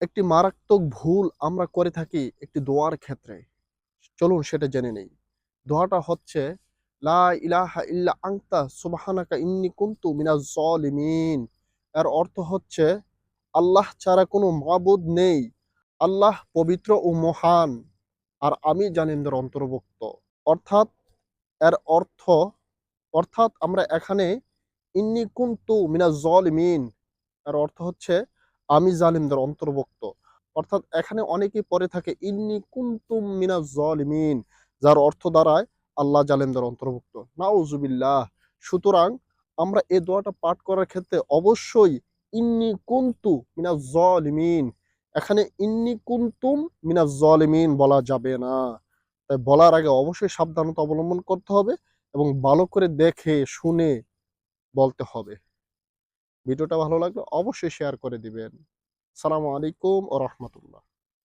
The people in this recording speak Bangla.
একটি মারাত্মক ভুল আমরা করে থাকি একটি দোয়ার ক্ষেত্রে। চলুন সেটা জেনে নেই। দোয়াটা হচ্ছে, লা ইলাহা ইল্লা আংতা সুবহানাকা ইন্নি কুনতু মিনাজ জালিমিন। এর অর্থ হচ্ছে, আল্লাহ ছাড়া কোনো মাবুদ নেই। আল্লাহ পবিত্র ও মহান, আর আমি জালিমদের অন্তর্ভুক্ত। অর্থাৎ, এর অর্থ, অর্থাৎ আমরা এখানে, ইন্নি কুনতু মিনাজ জালিমিন। এর অর্থ হচ্ছে আমি জালিমদের অন্তর্ভুক্ত। অর্থাৎ এখানে অনেকেই পরে থাকে, ইন্নি কুন্তুম মিনা জালিমিন যার অর্থ দ্বারায় আল্লাহ জালিমদের অন্তর্ভুক্ত। নাউজুবিল্লাহ। সুতরাং আমরা এ দোয়াটা পাঠ করার ক্ষেত্রে অবশ্যই ইন্নি কুনতু মিনাজ জালিমিন। এখানে ইন্নি কুনতুম মিনাজ জালিমিন বলা যাবে না। তাই বলার আগে অবশ্যই সাবধানতা অবলম্বন করতে হবে এবং ভালো করে দেখে, শুনে বলতে হবে। ভিডিওটা ভালো লাগলে অবশ্যই শেয়ার করে দিবেন। সালামু আলাইকুম ও রহমতুল্লাহ।